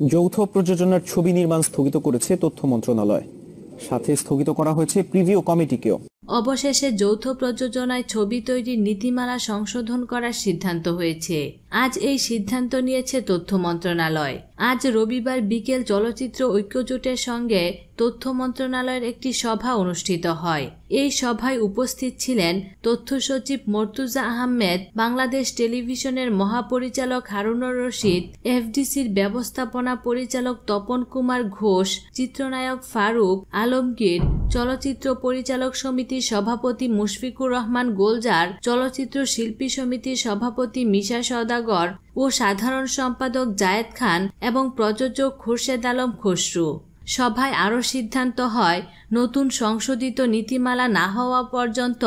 যৌথ প্রযোজনার ছবি নির্মাণ স্থগিত করেছে তথ্য মন্ত্রণালয়। সাথে স্থগিত করা হয়েছে প্রিভিউ কমিটিকেও। অবশেষে যৌথ প্রযোজনায় ছবি তৈরির নীতিমালা সংশোধন করার সিদ্ধান্ত হয়েছে। আজ এই সিদ্ধান্ত নিয়েছে তথ্য মন্ত্রণালয়। আজ রবিবার বিকেল চলচ্চিত্র ঐক্যজোটের সঙ্গে তথ্য মন্ত্রণালয়ের একটি সভা অনুষ্ঠিত হয়। এই সভায় উপস্থিত ছিলেন তথ্য সচিব মর্তুজা আহমেদ, বাংলাদেশ টেলিভিশনের মহাপরিচালক হারুনুর রশিদ, এফডিসির ব্যবস্থাপনা পরিচালক তপন কুমার ঘোষ, চিত্রনায়ক ফারুক আলমগীর, চলচ্চিত্র পরিচালক সমিতির সভাপতি মুশফিকুর রহমান গোলজার, চলচ্চিত্র শিল্পী সমিতির সভাপতি মিশা সওদাগর ও সাধারণ সম্পাদক জায়েদ খান এবং প্রযোজক খুরশেদ আলম খসরু। সভায় আরও সিদ্ধান্ত হয়, নতুন সংশোধিত নীতিমালা না হওয়া পর্যন্ত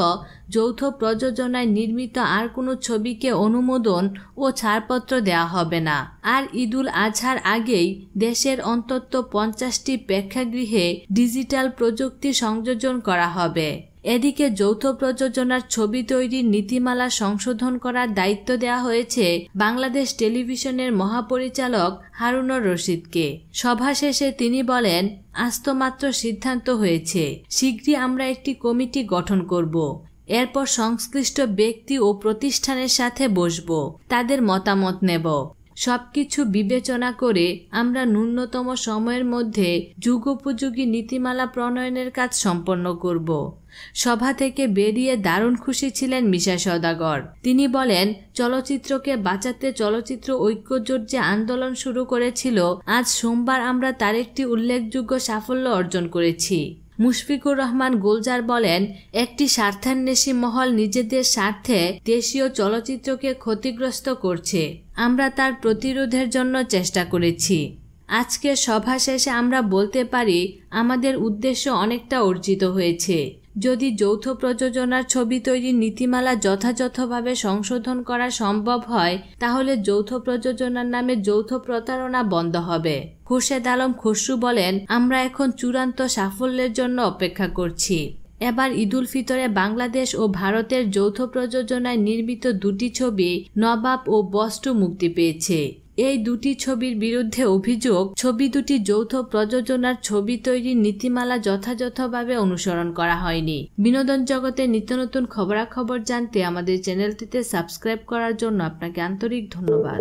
যৌথ প্রযোজনায় নির্মিত আর কোনো ছবিকে অনুমোদন ও ছাড়পত্র দেওয়া হবে না। আর ঈদুল আজহার আগেই দেশের অন্তত পঞ্চাশটি প্রেক্ষাগৃহে ডিজিটাল প্রযুক্তি সংযোজন করা হবে। এদিকে যৌথ প্রযোজনার ছবি তৈরির নীতিমালা সংশোধন করার দায়িত্ব দেওয়া হয়েছে বাংলাদেশ টেলিভিশনের মহাপরিচালক হারুনর রশিদকে। সভা শেষে তিনি বলেন, আজ তো মাত্র সিদ্ধান্ত হয়েছে। শীঘ্রই আমরা একটি কমিটি গঠন করব। এরপর সংশ্লিষ্ট ব্যক্তি ও প্রতিষ্ঠানের সাথে বসব। তাদের মতামত নেব। সবকিছু বিবেচনা করে আমরা ন্যূনতম সময়ের মধ্যে যুগোপযোগী নীতিমালা প্রণয়নের কাজ সম্পন্ন করব। সভা থেকে বেরিয়ে দারুণ খুশি ছিলেন মিশা সদাগর তিনি বলেন, চলচ্চিত্রকে বাঁচাতে চলচ্চিত্র ঐক্যজোট যে আন্দোলন শুরু করেছিল, আজ সোমবার আমরা তার একটি উল্লেখযোগ্য সাফল্য অর্জন করেছি। মুশফিকুর রহমান গুলজার বলেন, একটি স্বার্থান্বেষী মহল নিজেদের স্বার্থে দেশীয় চলচ্চিত্রকে ক্ষতিগ্রস্ত করছে। আমরা তার প্রতিরোধের জন্য চেষ্টা করেছি। আজকে সভা শেষে আমরা বলতে পারি, আমাদের উদ্দেশ্য অনেকটা অর্জিত হয়েছে। যদি যৌথ প্রযোজনার ছবি তৈরির নীতিমালা যথাযথভাবে সংশোধন করা সম্ভব হয়, তাহলে যৌথ প্রযোজনার নামে যৌথ প্রতারণা বন্ধ হবে। খুরশেদ আলম খসরু বলেন, আমরা এখন চূড়ান্ত সাফল্যের জন্য অপেক্ষা করছি। এবার ঈদুল ফিতরে বাংলাদেশ ও ভারতের যৌথ প্রযোজনায় নির্মিত দুটি ছবি নবাব ও বস্টু মুক্তি পেয়েছে। এই দুটি ছবির বিরুদ্ধে অভিযোগ, ছবি দুটি যৌথ প্রযোজনার ছবি তৈরির নীতিমালা যথাযথভাবে অনুসরণ করা হয়নি। বিনোদন জগতে নিত্য নতুন খবরাখবর জানতে আমাদের চ্যানেলটিতে সাবস্ক্রাইব করার জন্য আপনাকে আন্তরিক ধন্যবাদ।